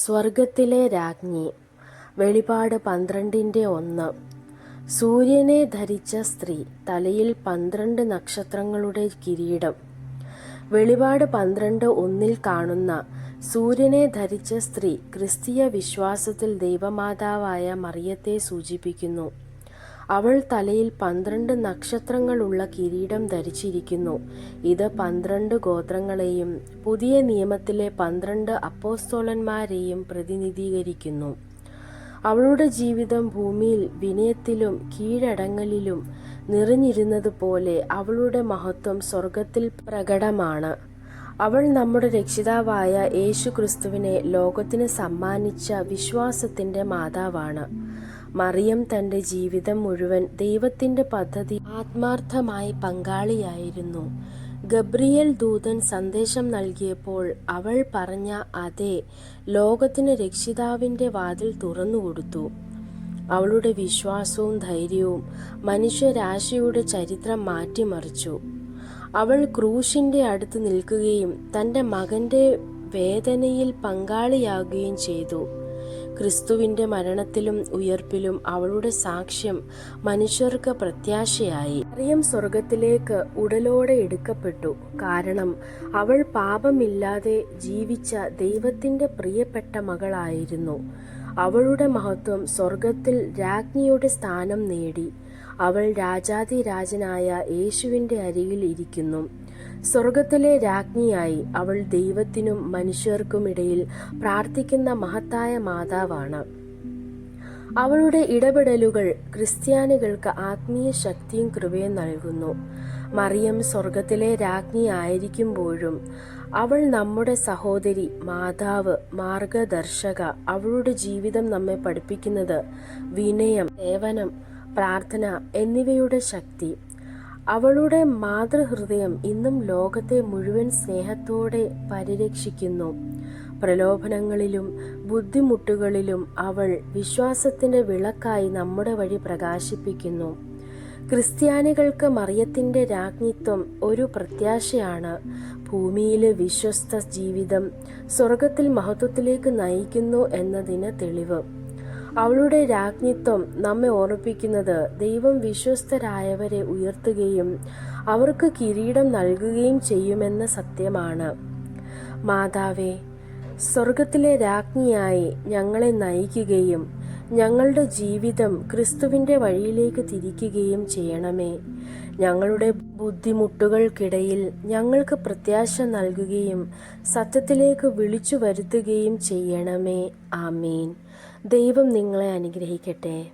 സ്വർഗത്തിലെ രാജ്ഞി. വെളിപാട് പന്ത്രണ്ടിന്റെ ഒന്ന്. സൂര്യനെ ധരിച്ച സ്ത്രീ തലയിൽ പന്ത്രണ്ട് നക്ഷത്രങ്ങളുടെ കിരീടം. വെളിപാട് പന്ത്രണ്ട് ഒന്നിൽ കാണുന്ന സൂര്യനെ ധരിച്ച സ്ത്രീ ക്രിസ്തീയ വിശ്വാസത്തിൽ ദൈവമാതാവായ മറിയത്തെ സൂചിപ്പിക്കുന്നു. അവൾ തലയിൽ പന്ത്രണ്ട് നക്ഷത്രങ്ങളുള്ള കിരീടം ധരിച്ചിരിക്കുന്നു. ഇത് പന്ത്രണ്ട് ഗോത്രങ്ങളെയും പുതിയ നിയമത്തിലെ പന്ത്രണ്ട് അപ്പോസ്തോലന്മാരെയും പ്രതിനിധീകരിക്കുന്നു. അവളുടെ ജീവിതം ഭൂമിയിൽ വിനയത്തിലും കീഴടങ്ങലിലും നിറഞ്ഞിരുന്നതുപോലെ അവളുടെ മഹത്വം സ്വർഗത്തിൽ പ്രകടമാണ്. അവൾ നമ്മുടെ രക്ഷിതാവായ യേശു ക്രിസ്തുവിനെ ലോകത്തിന് സമ്മാനിച്ച വിശ്വാസത്തിന്റെ മാതാവാണ്. മറിയം തന്റെ ജീവിതം മുഴുവൻ ദൈവത്തിന്റെ പദ്ധതി ആത്മാർത്ഥമായി പങ്കാളിയായിരുന്നു. ഗബ്രിയൽ ദൂതൻ സന്ദേശം നൽകിയപ്പോൾ അവൾ പറഞ്ഞ അതെ ലോകത്തിന് രക്ഷിതാവിന്റെ വാതിൽ തുറന്നുകൊടുത്തു അവളുടെ വിശ്വാസവും ധൈര്യവും മനുഷ്യരാശിയുടെ ചരിത്രം മാറ്റിമറിച്ചു. അവൾ ക്രൂശിന്റെ അടുത്ത് നിൽക്കുകയും തന്റെ മകന്റെ വേദനയിൽ പങ്കാളിയാകുകയും ചെയ്തു. ക്രിസ്തുവിന്റെ മരണത്തിലും ഉയർപ്പിലും അവളുടെ സാക്ഷ്യം മനുഷ്യർക്ക് പ്രത്യാശയായി. മറിയം സ്വർഗത്തിലേക്ക് ഉടലോടെ എടുക്കപ്പെട്ടു. കാരണം അവൾ പാപമില്ലാതെ ജീവിച്ച ദൈവത്തിന്റെ പ്രിയപ്പെട്ട മകളായിരുന്നു. അവളുടെ മഹത്വം സ്വർഗത്തിൽ രാജ്ഞിയുടെ സ്ഥാനം നേടി. അവൾ രാജാതിരാജനായ യേശുവിന്റെ അരികിൽ ഇരിക്കുന്നു. സ്വർഗത്തിലെ രാജ്ഞിയായി അവൾ ദൈവത്തിനും മനുഷ്യർക്കുമിടയിൽ പ്രാർത്ഥിക്കുന്ന മഹത്തായ മാതാവാണ്. അവളുടെ ഇടപെടലുകൾ ക്രിസ്ത്യാനികൾക്ക് ആത്മീയ ശക്തിയും കൃപയും നൽകുന്നു. മറിയം സ്വർഗത്തിലെ രാജ്ഞി ആയിരിക്കുമ്പോഴും അവൾ നമ്മുടെ സഹോദരി മാതാവ് മാർഗദർശക അവളുടെ ജീവിതം നമ്മെ പഠിപ്പിക്കുന്നത് വിനയം സേവനം പ്രാർത്ഥന എന്നിവയുടെ ശക്തി. അവളുടെ മാതൃഹൃദയം ഇന്നും ലോകത്തെ മുഴുവൻ സ്നേഹത്തോടെ പരിരക്ഷിക്കുന്നു. പ്രലോഭനങ്ങളിലും ബുദ്ധിമുട്ടുകളിലും അവൾ വിശ്വാസത്തിന്റെ വിളക്കായി നമ്മുടെ വഴി പ്രകാശിപ്പിക്കുന്നു. ക്രിസ്ത്യാനികൾക്ക് മറിയത്തിന്റെ രാജ്ഞിത്വം ഒരു പ്രത്യാശയാണ്. ഭൂമിയിലെ വിശ്വസ്ത ജീവിതം സ്വർഗത്തിൽ മഹത്വത്തിലേക്ക് നയിക്കുന്നു എന്നതിന് തെളിവ്. അവളുടെ രാജ്ഞിത്വം നമ്മെ ഓർമ്മിപ്പിക്കുന്നത് ദൈവം വിശ്വസ്തരായവരെ ഉയർത്തുകയും അവർക്ക് കിരീടം നൽകുകയും ചെയ്യുമെന്ന സത്യമാണ്. മാതാവേ സ്വർഗത്തിലെ രാജ്ഞിയായി ഞങ്ങളെ നയിക്കുകയും ഞങ്ങളുടെ ജീവിതം ക്രിസ്തുവിന്റെ വഴിയിലേക്ക് തിരിക്കുകയും ചെയ്യണമേ. ഞങ്ങളുടെ ബുദ്ധിമുട്ടുകൾക്കിടയിൽ ഞങ്ങൾക്ക് പ്രത്യാശ നൽകുകയും സത്യത്തിലേക്ക് വിളിച്ചു വരുത്തുകയും ചെയ്യണമേ. ആമീൻ. ദൈവം നിങ്ങളെ അനുഗ്രഹിക്കട്ടെ.